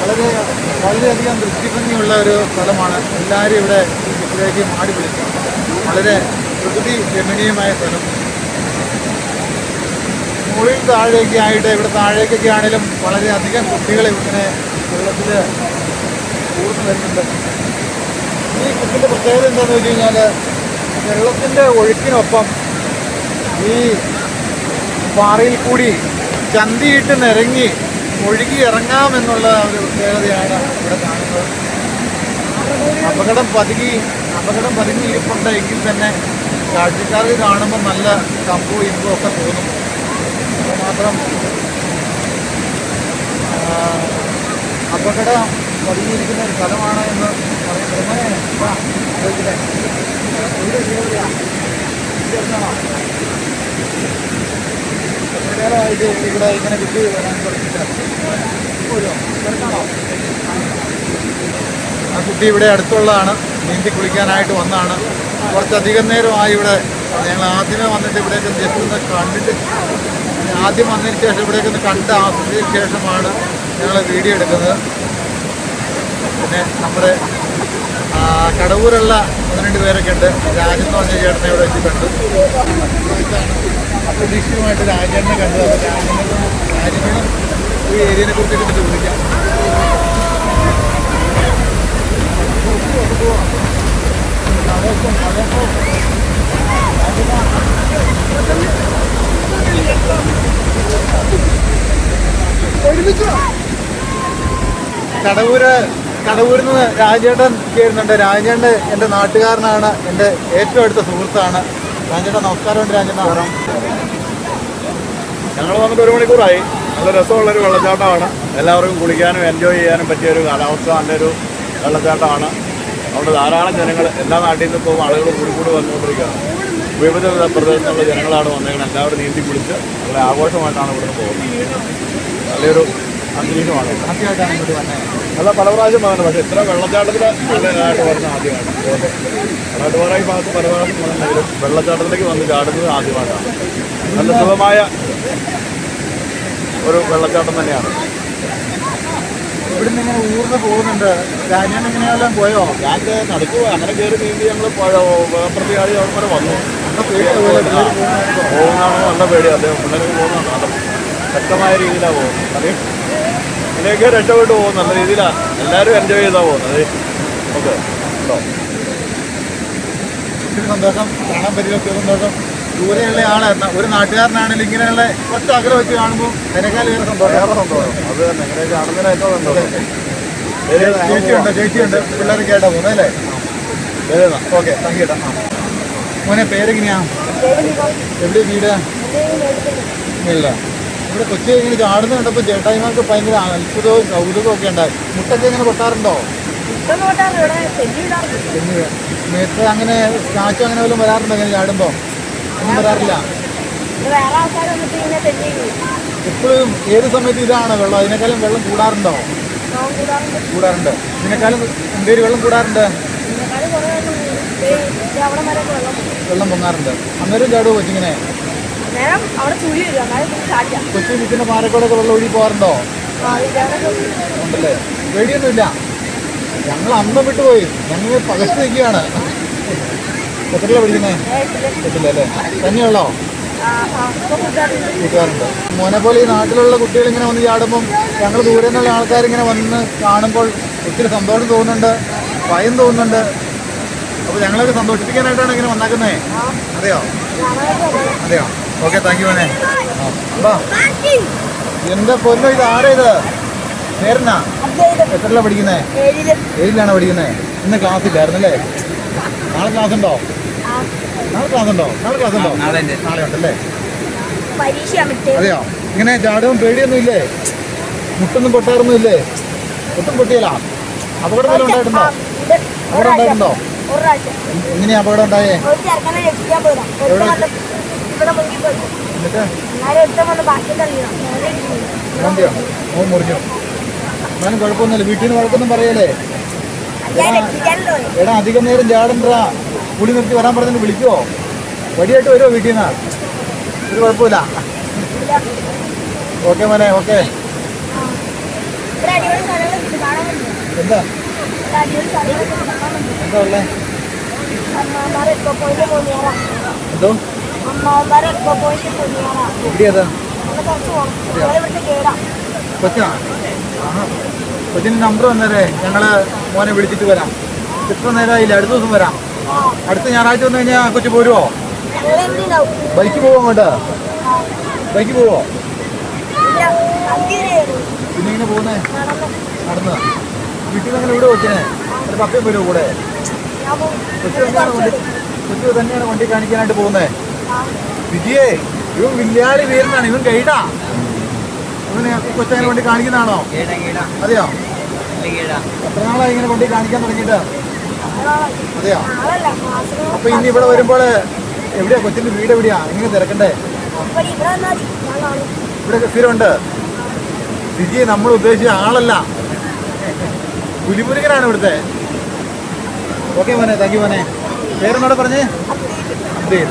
വളരെ വളരെയധികം ദൃഷ്ടിഭംഗിയുള്ള ഒരു സ്ഥലമാണ്. എല്ലാവരും ഇവിടെ ഇതിലേക്ക് മാടി വിളിക്കും. വളരെ പ്രകൃതി രമണീയമായ സ്ഥലം. മുകളിൽ താഴേക്ക് ആയിട്ട് ഇവിടെ താഴേക്കൊക്കെ ആണെങ്കിലും വളരെയധികം കുട്ടികൾ ഇങ്ങനെ വെള്ളത്തിൽ കൂർന്നു വരുന്നുണ്ട്. ഈ കുട്ടിന്റെ പ്രത്യേകത എന്താണെന്ന് വെച്ച് കഴിഞ്ഞാൽ വെള്ളത്തിന്റെ ഒഴുക്കിനൊപ്പം ഈ പാറയിൽ കൂടി ചന്തിയിട്ട് നിരങ്ങി ഒഴുകി ഇറങ്ങാമെന്നുള്ള ഒരു പ്രത്യേകതയാണ് ഇവിടെ കാണുന്നത്. അപകടം പതുങ്ങി അപകടം പതുങ്ങി ഇരിപ്പുണ്ട് എങ്കിൽ തന്നെ കാഴ്ചക്കാർക്ക് കാണുമ്പോൾ നല്ല കമ്പും ഇമ്പും ഒക്കെ തോന്നും. മാത്രം അപകടം പതുങ്ങിയിരിക്കുന്ന ഒരു സ്ഥലമാണ് എന്ന് പറയുന്നത്. ഇവിടെ ഇങ്ങനെ വിട്ട് വരാൻ തുടങ്ങിയിട്ട് ആ കുട്ടി ഇവിടെ അടുത്തുള്ളതാണ്. നീന്തി കുളിക്കാനായിട്ട് വന്നതാണ് കുറച്ചധികം നേരമായി ഇവിടെ ഞങ്ങൾ ആദ്യമേ വന്നിട്ട് ഇവിടേക്ക് ജസ്റ്റ് ഒന്ന് കണ്ടിട്ട് ആദ്യം വന്നതിന് ശേഷം ഇവിടേക്ക് ഒന്ന് കണ്ട് ആസ്വദിച്ചതിന് ശേഷമാണ് ഞങ്ങൾ വീഡിയോ എടുക്കുന്നത്. പിന്നെ നമ്മുടെ കടവൂരുള്ള ഒന്ന് രണ്ട് പേരൊക്കെ ഉണ്ട്. രാജ്യത്ത് പറഞ്ഞ ചേട്ടനെ ഇവിടെ വെച്ച് കണ്ടു അപ്രതീക്ഷിതമായിട്ട് രാജേട്ടനെ കണ്ടത്. അപ്പോൾ രാജനെ രാജനോട് ഈ ഏരിയനെ കുറിച്ചൊക്കെ ചോദിക്കാം. കടവൂര് കടവൂരിൽ നിന്ന് രാജേട്ടൻ ചേരുന്നുണ്ട് രാജേട്ടൻ എന്റെ നാട്ടുകാരനാണ്. എന്റെ ഏറ്റവും അടുത്ത സുഹൃത്താണ്. ഞങ്ങൾ വന്നിട്ട് ഒരു മണിക്കൂറായി. നല്ല രസമുള്ളൊരു വെള്ളച്ചാട്ടമാണ്. എല്ലാവർക്കും കുളിക്കാനും എൻജോയ് ചെയ്യാനും പറ്റിയ ഒരു കാലാവസ്ഥ നല്ലൊരു വെള്ളച്ചാട്ടമാണ്. അതുകൊണ്ട് ധാരാളം ജനങ്ങൾ എല്ലാ നാട്ടിൽ നിന്നും ഇപ്പോൾ ആളുകൾ കൂടി കൂടി വന്നുകൊണ്ടിരിക്കുകയാണ്. വിവിധ പ്രദേശത്തുള്ള ജനങ്ങളാണ് വന്നേക്കുന്നത് എല്ലാവരും നീന്തി കുളിച്ച് വളരെ ആഘോഷമായിട്ടാണ് ഇവിടുന്ന് പോകുന്നത്. നല്ലൊരു ഇവിടെ. ആദ്യമായിട്ടാണ് ഇങ്ങോട്ട് വന്നത്. അല്ല പല പ്രാവശ്യം വന്നു പക്ഷേ ഇത്ര വെള്ളച്ചാട്ടത്തിൽ നല്ലതായിട്ട് വരുന്ന ആദ്യമാണ് നാട്ടുപാറായി ഭാഗത്ത് പല പ്രാവശ്യം വന്നെങ്കിലും വെള്ളച്ചാട്ടത്തിലേക്ക് വന്ന് ചാടുന്നത് ആദ്യമായിട്ടാണ്. നല്ല സുഖമായ ഒരു വെള്ളച്ചാട്ടം തന്നെയാണ്. ഇവിടുന്ന് ഇങ്ങനെ ഊർന്ന് പോകുന്നുണ്ട്. ഞാൻ എങ്ങനെയെല്ലാം പോയോ? ഞാൻ നടക്കുക അങ്ങനെ കയറി നീന്തി ഞങ്ങൾ പ്രതികാളി അവിടെ വരെ വന്നു പോകുന്നതാണോ നല്ല പേടി. അദ്ദേഹം പിള്ളേർക്ക് പോകുന്നതാണ് ശക്തമായ രീതിയിലാണ് പോകുന്നത്. അത്. ഇതിലേക്ക് രക്ഷപ്പെട്ടു പോകും. നല്ല രീതിയിലാണ് എല്ലാവരും എൻജോയ് ചെയ്താൽ പോകുന്നത്. ഓക്കെ. ഉണ്ടോ? ഒത്തിരി സന്തോഷം. കാണാൻ പറ്റിയ ഒത്തിരി സന്തോഷം. ദൂരെയുള്ള ആൾ ഒരു നാട്ടുകാരനാണെങ്കിൽ ഇങ്ങനെയുള്ള കുറച്ച് ആഗ്രഹം വെച്ച് കാണുമ്പോൾ അതിനേക്കാൾ ഏറെ സന്തോഷം. ഏറെ സന്തോഷം. അത് തന്നെ. ഇങ്ങനെ കാണുന്നതിന് ഏറ്റവും സന്തോഷം. ചേച്ചിയുണ്ട് ചേച്ചിയുണ്ട്. പിള്ളേരൊക്കെ ആയിട്ടാ പോകുന്നത് അല്ലേ? ഓക്കെ താങ്ക് യു ആ. മോനെ പേരെങ്ങനെയാ? എവിടെ വീട്? ഇല്ല. ഇവിടെ കൊച്ചി ഇങ്ങനെ ചാടുന്ന കണ്ടപ്പോൾ ചേട്ടായിമാർക്ക് ഭയങ്കര അത്ഭുതവും കൗതുകവും ഒക്കെ ഉണ്ടായി. മുട്ടൊക്കെ ഇങ്ങനെ പൊട്ടാറുണ്ടോ പിന്നെ നേരത്തെ അങ്ങനെ സ്റ്റാച്ചു അങ്ങനെ വല്ലതും വരാറുണ്ടോ ഇങ്ങനെ ചാടുമ്പോൾ ഒന്നും വരാറില്ല. എപ്പോഴും ഏത് സമയത്ത് ഇതാണ് വെള്ളം? അതിനേക്കാളും വെള്ളം കൂടാറുണ്ടോ? കൂടാറുണ്ട്. ഇതിനേക്കാളും എന്തേലും വെള്ളം കൂടാറുണ്ട്? വെള്ളം. പൊങ്ങാറുണ്ട്. അന്നേരം ചാടുമോ കൊച്ചിങ്ങനെ? അവിടെ ചുഴി വരും. അതായത് ചാടില്ല കൊച്ചി നിൽക്കുന്ന പാറക്കോടൊക്കെ വെള്ളം ഒഴുകി പോകാറുണ്ടോ ഉണ്ടല്ലേ? പേടിയൊന്നുമില്ല. ഞങ്ങൾ അന്ന് വിട്ടുപോയി. ഞങ്ങൾ പകച്ചു നിൽക്കുകയാണ്. എത്രയാണ് പഠിക്കുന്നേ? എത്തില്ല അല്ലേ തന്നെയുള്ളോ കൂട്ടുകാരുണ്ട്. മോനെ പോലെ ഈ നാട്ടിലുള്ള കുട്ടികൾ ഇങ്ങനെ വന്ന് ചാടുമ്പം ഞങ്ങൾ ദൂരെ നിന്നുള്ള ആൾക്കാർ ഇങ്ങനെ വന്ന് കാണുമ്പോൾ ഒത്തിരി സന്തോഷം തോന്നുന്നുണ്ട് ഭയം തോന്നുന്നുണ്ട്. അപ്പോൾ ഞങ്ങളൊക്കെ സന്തോഷിപ്പിക്കാനായിട്ടാണ് ഇങ്ങനെ വന്നാക്കുന്നേ? അതെയോ അതെയോ ഓക്കെ താങ്ക് യു മോനെ. എന്താ പൊന്നോ ഇത് ആരാ ഇത്? പേരെന്നാ? എത്രല്ല പഠിക്കുന്നേ? ഏഴിൽ ഏഴിലാണ് പഠിക്കുന്നേ. ഇന്ന് ക്ലാസ് ഇല്ലായിരുന്നു അല്ലേ നാളെ ക്ലാസ് ഉണ്ടോ? നാളെ ക്ലാസ് ഉണ്ടോ? നാളെ ക്ലാസ് ഉണ്ടോ? നാളെ ഉണ്ടല്ലേ? അതെയോ? ഇങ്ങനെ ചാടവും പേടിയൊന്നും ഇല്ലേ? മുട്ടൊന്നും പൊട്ടാറൊന്നും ഇല്ലേ? ഒട്ടും പൊട്ടിയല്ല അപകടം വല്ലതും ഉണ്ടായിട്ടുണ്ടോ? അപകടം ഉണ്ടായിട്ടുണ്ടോ? എങ്ങനെയാ അപകടം ഉണ്ടായേ? എന്നാലും വന്ന് ബാക്കി തള്ളിയോ മോൻ മുറിഞ്ഞു. എന്നാലും കുഴപ്പമൊന്നുമില്ല. വീട്ടിൽ നിന്ന് വഴക്കൊന്നും പറയല്ലേ? എടാ അധികം നേരം ചാടണ്ടാ. പുളി നിർത്തി വരാൻ പറഞ്ഞിട്ട് വിളിക്കുവോ വടിയായിട്ട് വരുമോ വീട്ടിൽ നിന്ന്? ഒരു കുഴപ്പമില്ല. ഓക്കെ മോനെ ഓക്കെ. എന്താ? എന്താ ഉള്ളേ? എന്തോ? എക്കോ പോയിന്റ് എവിടെയാ കേടാ കൊച്ചാ. കൊച്ചിന് നമ്പർ വന്നേരേ. ഞങ്ങൾ മോനെ വിളിച്ചിട്ട് വരാം. ഇത്ര നേരമായില്ല അടുത്ത ദിവസം വരാം. അടുത്ത ഞായറാഴ്ച വന്നു കഴിഞ്ഞാൽ കൊച്ചു പോരുവോ? ബൈക്ക് പോവോ അങ്ങോട്ട്? ബൈക്ക് പോവോ? പിന്നെ ഇങ്ങനെ പോകുന്നേ? നടന്ന്. വീട്ടിൽ നിന്ന് അങ്ങനെ ഇവിടെ കൊച്ചിനെ? ഒരു പപ്പയും വരുമോ കൂടെ? കൊച്ചു തന്നെയാണ് വണ്ടി കൊച്ചു തന്നെയാണ് വണ്ടി കാണിക്കാനായിട്ട് പോകുന്നത് വിജയേ ഇവൻ വില്ലാളി വീരനാണ് ഇവൻ ഗൈഡാ. ഇവന് കൊച്ചങ്ങനെ വണ്ടി കാണിക്കുന്നതാണോ? അതെയോ? എത്ര നാളായി ഇങ്ങനെ വണ്ടി കാണിക്കാൻ തുടങ്ങിയിട്ട്? അതെയോ? അപ്പൊ ഇനി ഇവിടെ വരുമ്പോൾ എവിടെയാ? കൊച്ചിന്റെ വീട് എവിടെയാ? ഇങ്ങനെ തിരക്കണ്ടേ? ഇവിടെ വന്നാൽ ഞാൻ കാണും ഇവിടെ സ്ഥിരമുണ്ട്. വിജയ് നമ്മൾ ഉദ്ദേശിച്ച ആളല്ല. പുലിമുരുകനാണ് ഇവിടുത്തെ. ഓക്കെ മോനെ താങ്ക് യു മോനെ. പേരെന്നോട് പറഞ്ഞേ? അബ്ദുൽ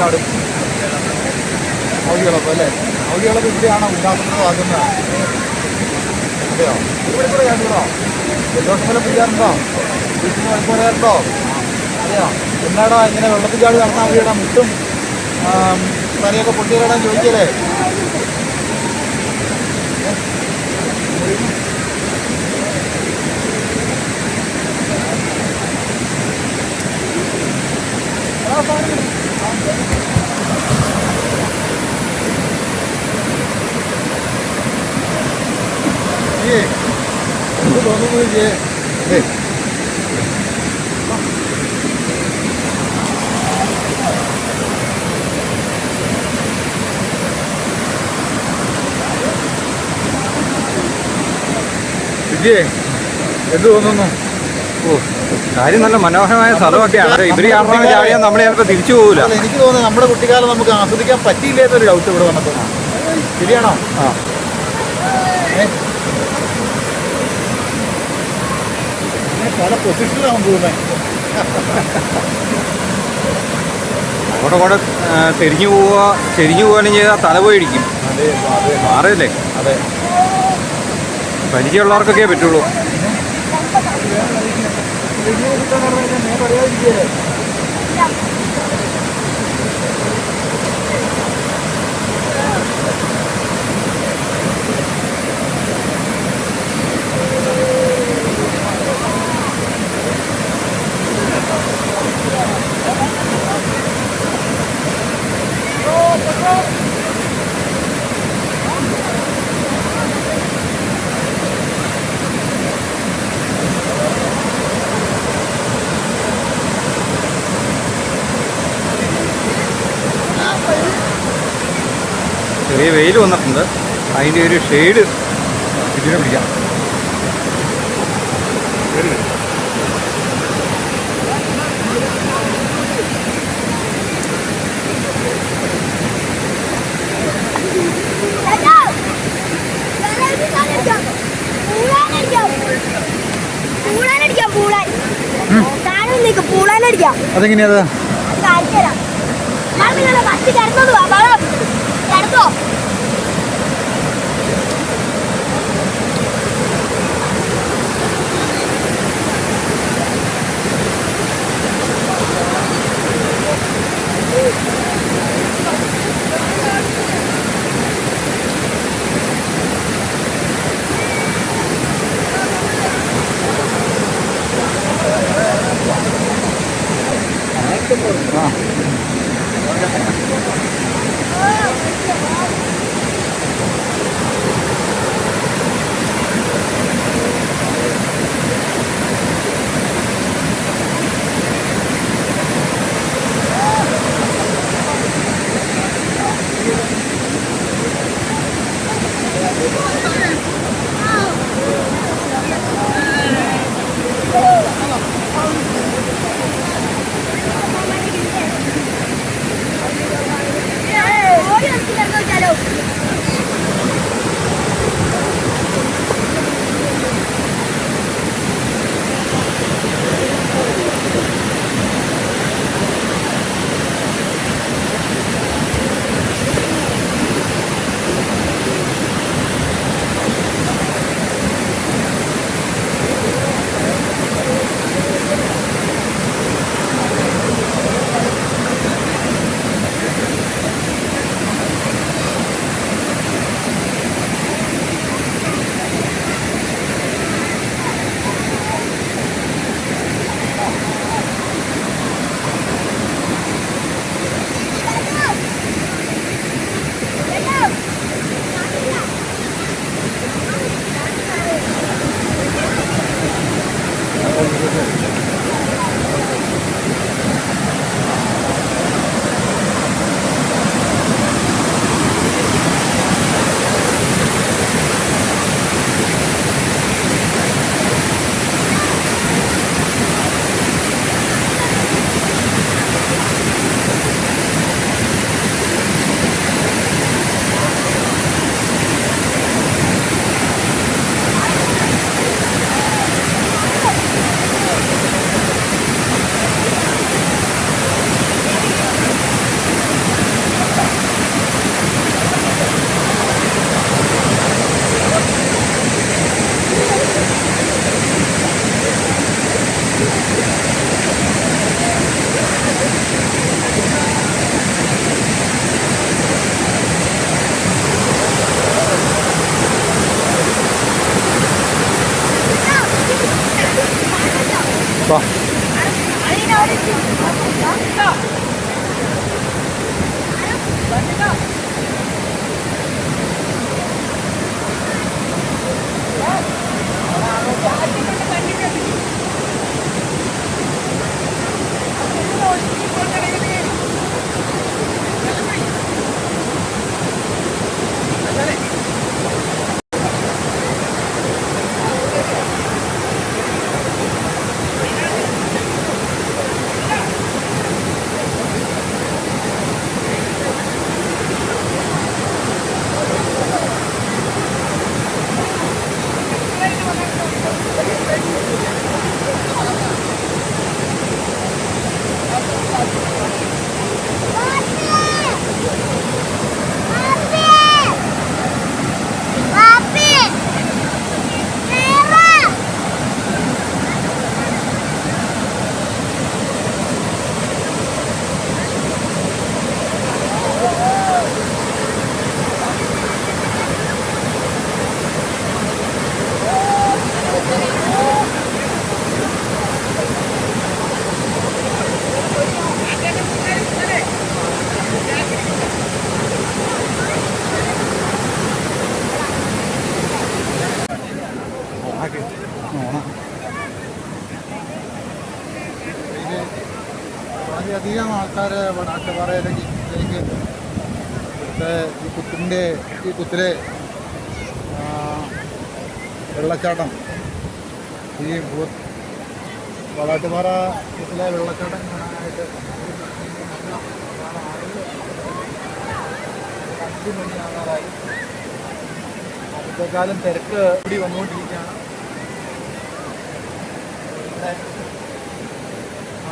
ചാടും. ഔദ്യോഗികളപ്പം അല്ലേ? ഔദ്യോഗികളപ്പം ഇവിടെയാണോ ഉണ്ടാക്കുന്നത് ആക്കുന്നത് അതെയോ ഇവിടെ കൂടെ കേട്ടോ ജലദോഷം വല്ലതും പിടിക്കാറുണ്ടോ വീട്ടിൽ കയറുണ്ടോ അതെയോ എന്നാടാ ഇങ്ങനെ വെള്ളത്തിൽ ചാടി നടന്നാൽ മതിയടാ മുട്ടും തലയൊക്കെ പൊട്ടിയിടാൻ ചോദിക്കല്ലേ ഏയ് എന്ത് തോന്നുന്നു വിജയ് എന്ത് തോന്നുന്നു? ഓ കാര്യം നല്ല മനോഹരമായ സ്ഥലമൊക്കെയാണ്. ഇവർ കാരണം ചാടിയാൽ നമ്മൾ ചിലപ്പോൾ തിരിച്ചു പോകില്ല എനിക്ക് തോന്നുന്നു നമ്മുടെ കുട്ടിക്കാലം നമുക്ക് ആസ്വദിക്കാൻ പറ്റിയില്ലേന്നൊരു ഡൗട്ട് ഇവിടെ വന്നപ്പോ ശരിയാണോ? ആ ഏ? ഇങ്ങനെ പല പൊസിഷനിലാവും പോകുന്നത്. അവിടെ കൂടെ തിരിഞ്ഞു പോവുക ചെരിഞ്ഞു പോകാനും ചെയ്താൽ തല പോയിരിക്കും. മാറിയല്ലേ? അതെ. പരിചയമുള്ളവർക്കൊക്കെ പറ്റുള്ളൂ. വെയിൽ വന്നിട്ടുണ്ട്. അതിന്റെ ഒരു ഷെയ്ഡ് ഇതിനെ പിടിക്കാം. അതെങ്ങനെയാ ആ Hoy nos quitamos ya ആൾക്കാർ നാട്ടുപാറയിലേക്ക് ഇവിടുത്തെ ഈ കുത്തിന്റെ ഈ കുത്തിലെ വെള്ളച്ചാട്ടം ഈ വളാട്ടുപാറ കുത്തിലെ വെള്ളച്ചാട്ടം കാണാനായിട്ട് അഞ്ച് മണിയാകാറായി അപ്പോഴത്തേക്കാളും തിരക്ക് കൂടി വന്നുകൊണ്ടിരിക്കുകയാണ്.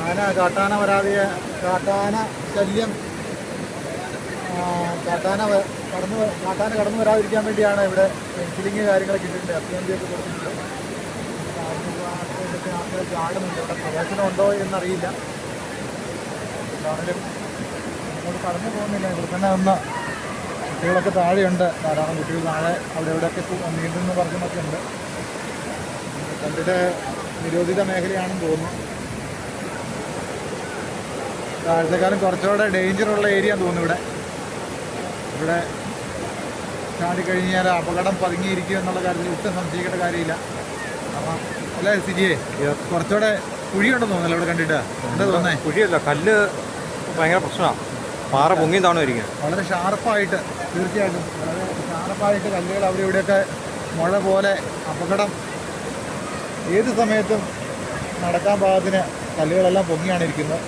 ആന കാട്ടാന വരാതെ കാട്ടാന ശല്യം. കാട്ടാന കടന്നു കാട്ടാന കടന്നു വരാതിരിക്കാൻ വേണ്ടിയാണ് ഇവിടെ പെൻസിലിങ് കാര്യങ്ങളൊക്കെ ഇട്ടിട്ടുണ്ട്. അഭ്യന്തിയൊക്കെ കൊടുത്തിട്ടുണ്ട്. ആൾക്കാർ ചാടുന്നുണ്ട് ഇവിടെ പ്രവേശനം ഉണ്ടോ എന്നറിയില്ല. എന്താണെങ്കിലും അങ്ങോട്ട് കടന്നു പോകുന്നില്ല. ഇവിടെ തന്നെ ഒന്ന് കുട്ടികളൊക്കെ താഴെയുണ്ട്. ധാരാളം കുട്ടികൾ നാളെ അവിടെ എവിടെയൊക്കെ നീന്തുന്ന പറഞ്ഞൊക്കെ ഉണ്ട്. കണ്ടിട്ട് നിരോധിത മേഖലയാണെന്ന് തോന്നുന്നു. താഴത്തെക്കാലം കുറച്ചുകൂടെ ഡേഞ്ചർ ഉള്ള ഏരിയ തോന്നുന്നു ഇവിടെ. ഇവിടെ ചാടിക്കഴിഞ്ഞാൽ അപകടം പതുങ്ങിയിരിക്കും എന്നുള്ള കാര്യത്തിൽ ഒട്ടും സംശയിക്കേണ്ട കാര്യമില്ല. അപ്പം അല്ലേ സിജിയെ? കുറച്ചുകൂടെ കുഴിയുണ്ടെന്ന് തോന്നുന്നല്ലോ ഇവിടെ കണ്ടിട്ട്. എന്താ തോന്നേ കുഴിയല്ല കല്ല് ഭയങ്കര പ്രശ്നമാണ് പാറ പൊങ്ങി താണോ ഇരിക്കുന്നത് വളരെ ഷാർപ്പായിട്ട് തീർച്ചയായിട്ടും വളരെ ഷാർപ്പായിട്ട് കല്ലുകൾ അവിടെ ഇവിടെയൊക്കെ മുഴ പോലെ അപകടം ഏത് സമയത്തും നടക്കാൻ പാകത്തിന് കല്ലുകളെല്ലാം പൊങ്ങിയാണ് ഇരിക്കുന്നത്.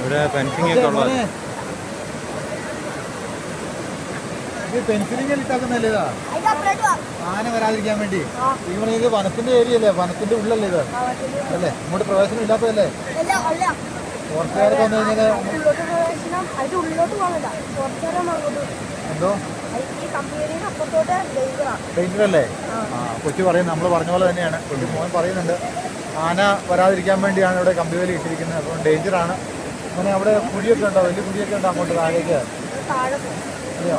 ഇവിടെ ഫെൻസിങ് ഒക്കെ ഉള്ളത്. മോനെ, ഇത് പെൻസിലിംഗ് ഇട്ടാക്കുന്നല്ലേ ഇതാ? അതിന്റെ അപ്പുറത്ത് വാ. ആന വരാതിരിക്കാൻ വേണ്ടി. ഇവിടെ ഈ പറഞ്ഞ ഇത് വനത്തിന്റെ ഏരിയ അല്ലേ? വനത്തിന്റെ ഉള്ളല്ലേ ഇത്. അല്ലേ? ഇങ്ങോട്ട് പ്രവേശനം ഇല്ലാത്തതല്ലേ? കുറച്ചുകാർക്ക് വന്നു കഴിഞ്ഞാൽ എന്തോ? ആ. കൊച്ചു പറയുന്നത് നമ്മൾ പറഞ്ഞ പോലെ തന്നെയാണ്. കൊച്ചു മോൻ പറയുന്നുണ്ട് ആന വരാതിരിക്കാൻ വേണ്ടിയാണ് ഇവിടെ കമ്പിവേലി ഇട്ടിരിക്കുന്നത്. അപ്പം ഡേഞ്ചറാണ് അങ്ങനെ അവിടെ കുഴിയൊക്കെ ഉണ്ടോ? വലിയ കുഴിയൊക്കെ ഉണ്ടോ അങ്ങോട്ട് താഴേക്ക്? അതെയോ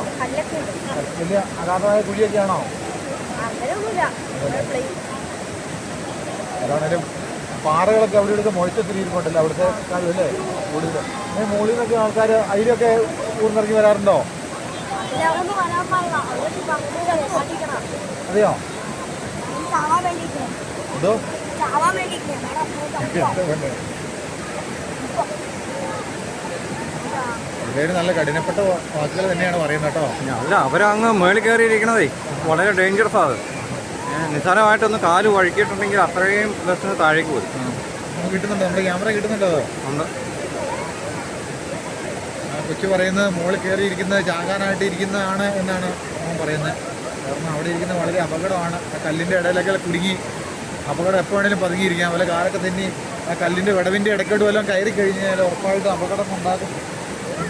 വലിയ അഗാധമായ കുഴിയൊക്കെ ആണോ അതാണേലും പാറകളൊക്കെ അവിടെ ഇവിടുത്തെ മുഴച്ചത്തിരിക്കുന്നുണ്ടല്ലോ അവിടുത്തെ കാര്യം അല്ലേ? കൂടുതൽ അതിന് മുകളിൽ നിന്നൊക്കെ ആൾക്കാർ അതിലൊക്കെ ഊർന്നിറങ്ങി വരാറുണ്ടോ അതെയോ? എന്തോ? പിള്ളേര് നല്ല കഠിനപ്പെട്ട വാക്കുകൾ തന്നെയാണ് പറയുന്നത് കേട്ടോ. അല്ല അവരങ്ങ് മേളിൽ കയറിയിരിക്കണതേ. വളരെ ഡേഞ്ചറസ് ഏ, നിസ്സാരമായിട്ടൊന്ന് കാൽ വഴുക്കിയിട്ടുണ്ടെങ്കിൽ അത്രയും ബസ്സിന് താഴേക്ക് പോയി കിട്ടുന്നുണ്ടോ? നമ്മുടെ ക്യാമറ കിട്ടുന്നുണ്ടോ ഉണ്ട്. കൊച്ചു പറയുന്നത് മുകളിൽ കയറിയിരിക്കുന്നത് ചാകാനായിട്ട് ഇരിക്കുന്നതാണ് എന്നാണ് അവൻ പറയുന്നത്. കാരണം അവിടെ ഇരിക്കുന്നത് വളരെ അപകടമാണ്. ആ കല്ലിന്റെ ഇടയിലൊക്കെ കുടുങ്ങി അപകടം എപ്പോൾ വേണേലും പതുങ്ങിയിരിക്കാം. വല്ല കാലൊക്കെ തന്നെ ആ കല്ലിന്റെ വിടവിന്റെ ഇടയ്ക്കോട്ട് വല്ലതും കയറി കഴിഞ്ഞാൽ ഉറപ്പായിട്ടും അപകടം ഉണ്ടാകും.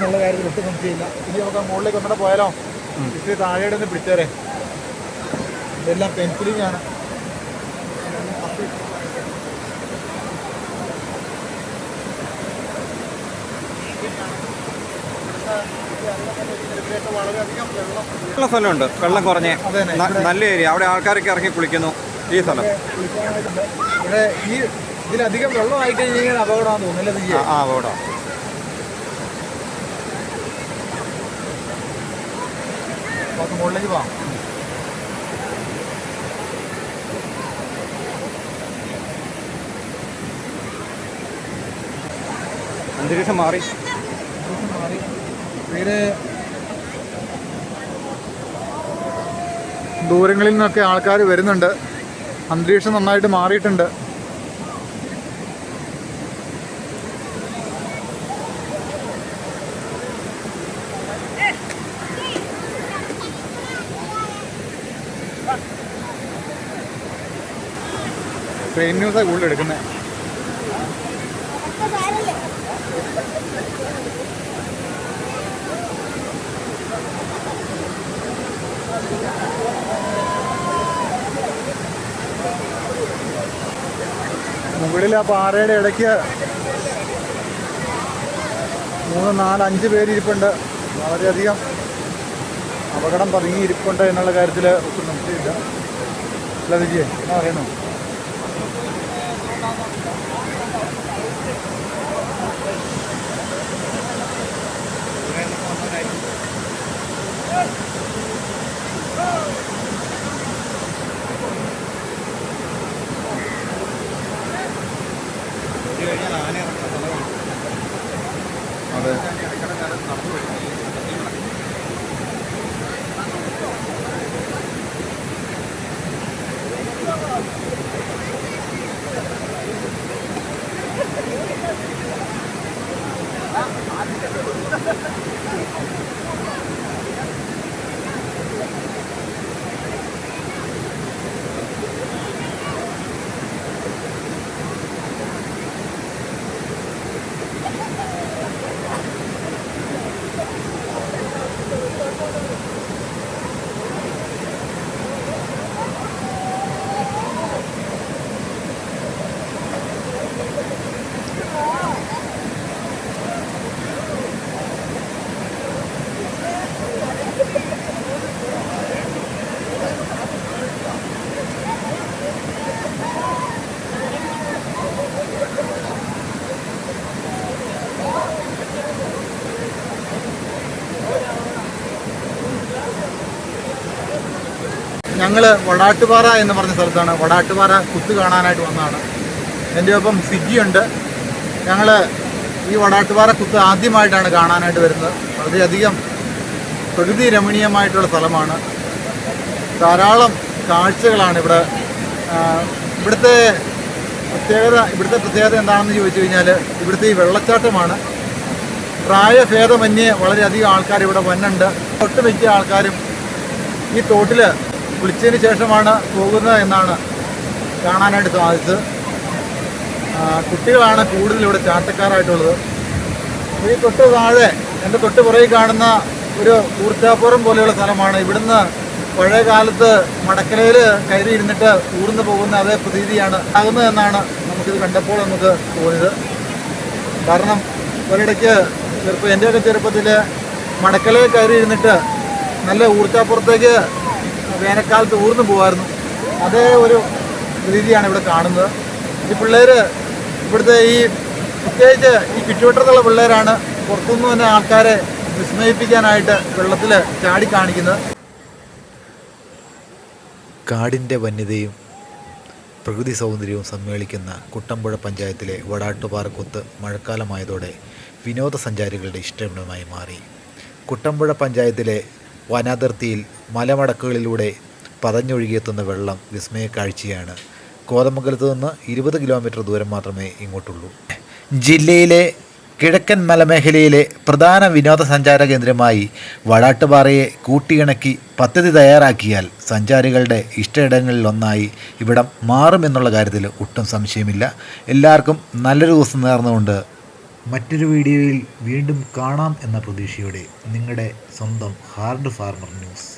എന്നുള്ള കാര്യത്തിൽ ഒട്ടും സംശയമില്ല. ഇനി നമുക്ക് മുകളിലേക്ക് ഒന്നുകൂടെ പോയാലോ? ഇത്തിരി താഴെയുടെ ഒന്ന് പിടിച്ചേരെ. ഇതെല്ലാം പെൻസിലിംഗ് ആണ്. ഉള്ള സ്ഥലമുണ്ട്. വെള്ളം കുറഞ്ഞ്. നല്ല ഏരിയ അവിടെ ആൾക്കാരൊക്കെ ഇറങ്ങി കുളിക്കുന്നു ഈ സ്ഥലം. ഇവിടെ ഈ ഇതിലധികം വെള്ളം കഴിഞ്ഞാൽ അപകടമാണെന്ന് തോന്നുന്നില്ല ആ ആ അവിടെ നമുക്ക് മുകളിലേക്ക് പോവാം അന്തരീക്ഷം മാറി. മാറി വീട് ദൂരങ്ങളിൽ നിന്നൊക്കെ ആൾക്കാർ വരുന്നുണ്ട്. അന്തരീക്ഷം നന്നായിട്ട് മാറിയിട്ടുണ്ട്. ട്രെയിൻ ന്യൂസാണ് കൂടുതൽ എടുക്കുന്നത് മുകളിൽ ആ പാറയുടെ ഇടയ്ക്ക് മൂന്ന് നാല് അഞ്ച് പേര് ഇരിപ്പുണ്ട്. വളരെയധികം അപകടം പതുങ്ങിയിരിപ്പുണ്ട് എന്നുള്ള കാര്യത്തിൽ ഒട്ടും സംശയമില്ല. അല്ല വിജയ് എന്നാ പറയുന്നു? അതെ ഞങ്ങൾ വടാട്ടുപാറ എന്ന് പറഞ്ഞ സ്ഥലത്താണ്. വടാട്ടുപാറ കുത്ത് കാണാനായിട്ട് വന്നതാണ്. എന്റെ ഒപ്പം സിജിയുണ്ട് ഞങ്ങൾ ഈ വടാട്ടുപാറ കുത്ത് ആദ്യമായിട്ടാണ് കാണാനായിട്ട് വരുന്നത്. വളരെയധികം പ്രകൃതി രമണീയമായിട്ടുള്ള സ്ഥലമാണ്. ധാരാളം കാഴ്ചകളാണ് ഇവിടെ ഇവിടുത്തെ പ്രത്യേകത ഇവിടുത്തെ പ്രത്യേകത എന്താണെന്ന് ചോദിച്ചു കഴിഞ്ഞാൽ ഇവിടുത്തെ ഈ വെള്ളച്ചാട്ടമാണ്. പ്രായഭേദമന്യേ വളരെയധികം ആൾക്കാർ ഇവിടെ വന്നുണ്ട് ഒട്ടുമിക്ക ആൾക്കാരും ഈ തോട്ടിൽ കുളിച്ചതിന് ശേഷമാണ് പോകുന്നത് എന്നാണ് കാണാനായിട്ട് സാധിച്ചത്. കുട്ടികളാണ് കൂടുതൽ ഇവിടെ ചാട്ടക്കാരായിട്ടുള്ളത്. ഈ തൊട്ട് താഴെ എന്റെ തൊട്ട് പുറകിൽ കാണുന്ന ഒരു ഊർച്ചാപ്പുറം പോലെയുള്ള സ്ഥലമാണ്. ഇവിടുന്ന് പഴയ കാലത്ത് മടക്കലയിൽ കയറി ഇരുന്നിട്ട് ഊർന്നു പോകുന്ന അതേ പ്രതീതിയാണ് ആകുന്നതെന്നാണ് നമുക്കിത് കണ്ടപ്പോൾ നമുക്ക് തോന്നിയത്. കാരണം ഒരിടയ്ക്ക് ചെറുപ്പം എന്റെയൊക്കെ ചെറുപ്പത്തിൽ മടക്കലയിൽ കയറി ഇരുന്നിട്ട് നല്ല ഊർച്ചാപ്പുറത്തേക്ക് വേനൽക്കാലത്ത് ഊർന്നു പോകുമായിരുന്നു അതേ ഒരു രീതിയാണ് ഇവിടെ കാണുന്നത്. ഈ പിള്ളേർ ഇവിടുത്തെ ഈ പ്രത്യേകിച്ച് ഈ ചുറ്റുവട്ടത്തുള്ള പിള്ളേരാണ് പുറത്തുനിന്ന് തന്നെ ആൾക്കാരെ വിസ്മയിപ്പിക്കാനായിട്ട് വെള്ളത്തിൽ ചാടി കാണിക്കുന്നത്. കാടിന്റെ വന്യതയും പ്രകൃതി സൗന്ദര്യവും സമ്മേളിക്കുന്ന കുട്ടമ്പുഴ പഞ്ചായത്തിലെ വടാട്ടുപാറക്കുത്ത് മഴക്കാലമായതോടെ വിനോദസഞ്ചാരികളുടെ ഇഷ്ടമിടമായി മാറി. കുട്ടമ്പുഴ പഞ്ചായത്തിലെ വനാതിർത്തിയിൽ മലമടക്കുകളിലൂടെ പതഞ്ഞൊഴുകിയെത്തുന്ന വെള്ളം വിസ്മയക്കാഴ്ചയാണ് കോതമംഗലത്ത് നിന്ന് ഇരുപത് കിലോമീറ്റർ ദൂരം മാത്രമേ ഇങ്ങോട്ടുള്ളൂ. ജില്ലയിലെ കിഴക്കൻ മലമേഖലയിലെ പ്രധാന വിനോദസഞ്ചാര കേന്ദ്രമായി വടാട്ടുപാറയെ കൂട്ടിയിണക്കി പദ്ധതി തയ്യാറാക്കിയാൽ സഞ്ചാരികളുടെ ഇഷ്ടയിടങ്ങളിലൊന്നായി ഇവിടം മാറുമെന്നുള്ള കാര്യത്തിൽ ഒട്ടും സംശയമില്ല. എല്ലാവർക്കും നല്ലൊരു ദിവസം നേർന്നുകൊണ്ട് മറ്റൊരു വീഡിയോയിൽ വീണ്ടും കാണാം എന്ന പ്രതീക്ഷയോടെ നിങ്ങളുടെ സ്വന്തം ഹാർഡ് ഫാർമർ ന്യൂസ്.